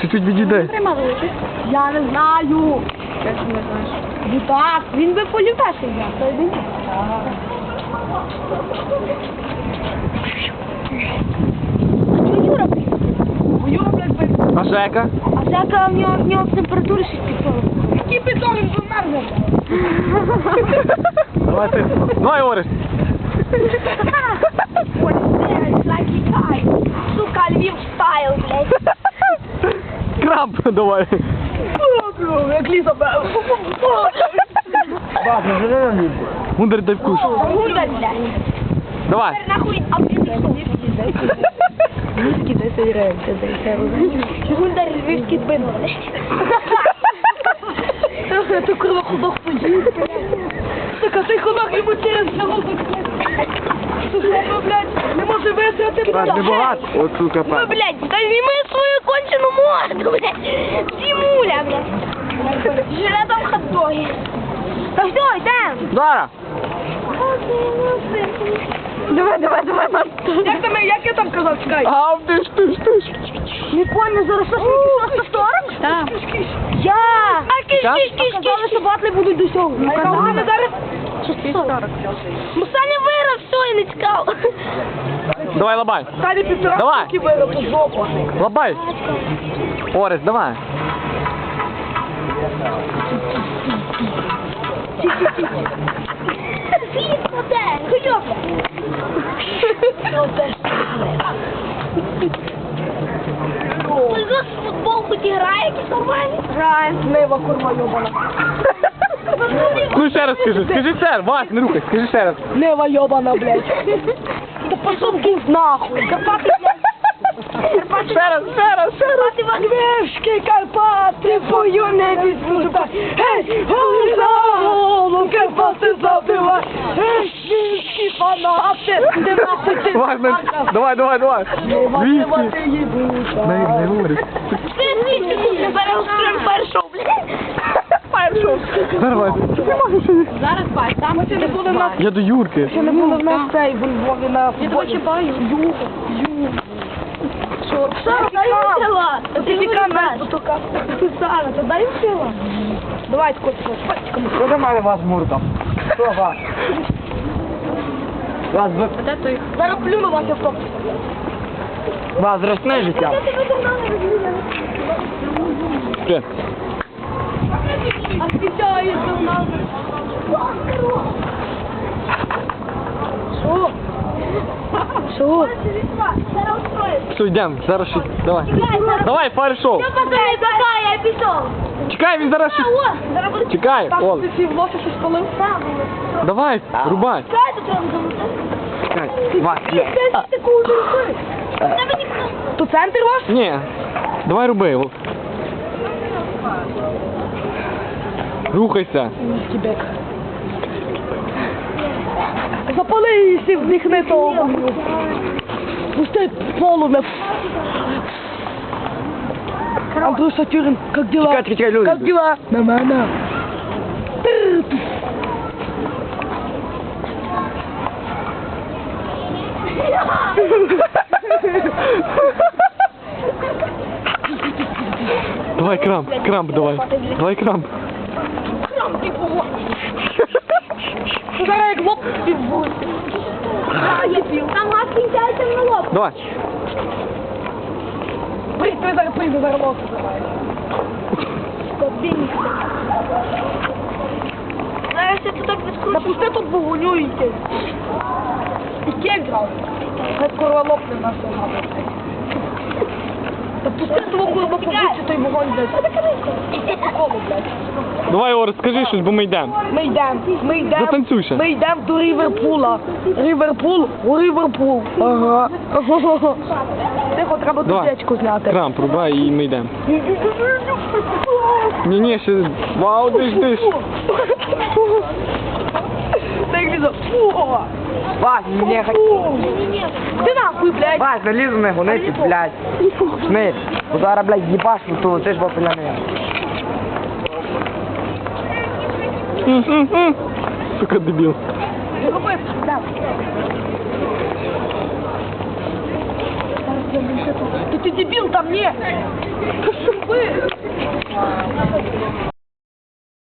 Чуть-чуть відійде. Я не знаю. Як ти не знаєш? Ну так, він би полюбешся я. А чого Юра приїхав? Юра, блядь, би... А Жека? А всяка в нього, в нього щось підсоли. Який бетон він померзне? Давай ти. Давай, Орес. Ой, блядь, лакі давай. Як ліса, блядь. Мундер дай вкус. Гундар, блядь. Давай. Тепер нахуй, а ти Віскі 10 гривень, це Гундар, львівський двин, блядь. Курва худок поїв. Сука, цей худок йому через желудок. Сука, ну, блядь, не може висрати, Так, не. От сука, Ну, блядь, да зніми свою кончену морду, блядь. Зімуля, блядь. Жилетом хот-доги. Та все, йдем. Зараз. Давай, давай, давай, мам. Як там, як я там казав, чекай. А, ти ж, ти ж, ти ж. Не понял, зараз що, 140? Так. Я. А киш, Так? киш, киш, Казали, що батли будуть до сього. Ну, А зараз? 640. Ну, Давай, лабай. Саня півтора Давай. штуки вироб жопу. Лабай. Орес, давай. Фіфо, де? Хуйовля. Ти за футбол хоч і грає якийсь нива, курва, йобана. Ну ще раз скажи. Скажи ще раз. Вась, не рухай. Скажи ще раз. Нива, йобана, блядь. Пошов кінь нахуй. Карпати, блядь. Ще раз, ще раз, ще раз. Карпати. Карпати, бою не відпустять. Гей, голову Карпати забивай. Гей, фанати, ти нахуй ти давай, давай, давай. Двісті. Не, не говори. Ти тут не переустрим першого, блядь? Першого. Давай. Зараз бач, там це не буде на... Я до Юрки. Ще не було в нас цей в Львові на... Я тебе чіпаю. Ю, ю. Що? Що, дай мені сила. Сертифікат на бутука. Сара, то дай їм сила. Давай, тако. Що до мене вас мурда? Що вас? Вас, Зараз плюну вас я в топ. вас зросне життя? Привіт. А спеціаліст у нас. Що? Що? Все, йдемо. Зараз ще. Давай. Давай, фаєр-шоу. Що, пацани, пока, я пішов. Чекай, він зараз ще. О, зараз буде Чекай, Так, Ол. ти всі в лосі щось спалив? Давай, рубай. Чекай, тут треба залутати. Чекай. Вась, є. Таку вже руки. Тебе ніхто. То центр ваш? Ні. Давай руби. Ол. Рухайся. Запали всі вдихни того. Пусти полум'я. Андрей Сатюрин, как дела? Чекай, чекай, люди. Как дела? Нормально. Давай крамп, крамп давай. Давай крамп. Зараз як лоб підбує. Там газ кінчається на лоб. Давай. Прийди зараз, прийди зараз лоб. Зараз я тут так Та відкручу. пусти тут вогоню і грав. Хай скоро лопне наш Та пусти того курва побудці той вогонь, блядь. Коло, блядь. Давай, Орес, скажи щось, бо ми йдемо. Ми йдемо, ми йдемо. Затанцюй ще. Ми йдемо до Ріверпула. Ріверпул, у Ріверпул. Ага. Тихо, треба Давай. дудечку зняти. Крамп, рубай і ми йдемо. Ні, ні, ще. Вау, диш, диш. Вась, не. Ти нахуй, блядь. Вась, залізу не гонити, блядь. Шмит, бо зараз, блядь, їбаш, то ти ж бо. М-м-м. Сука, дебіл. Да. Ты дебил, там не! Пошли!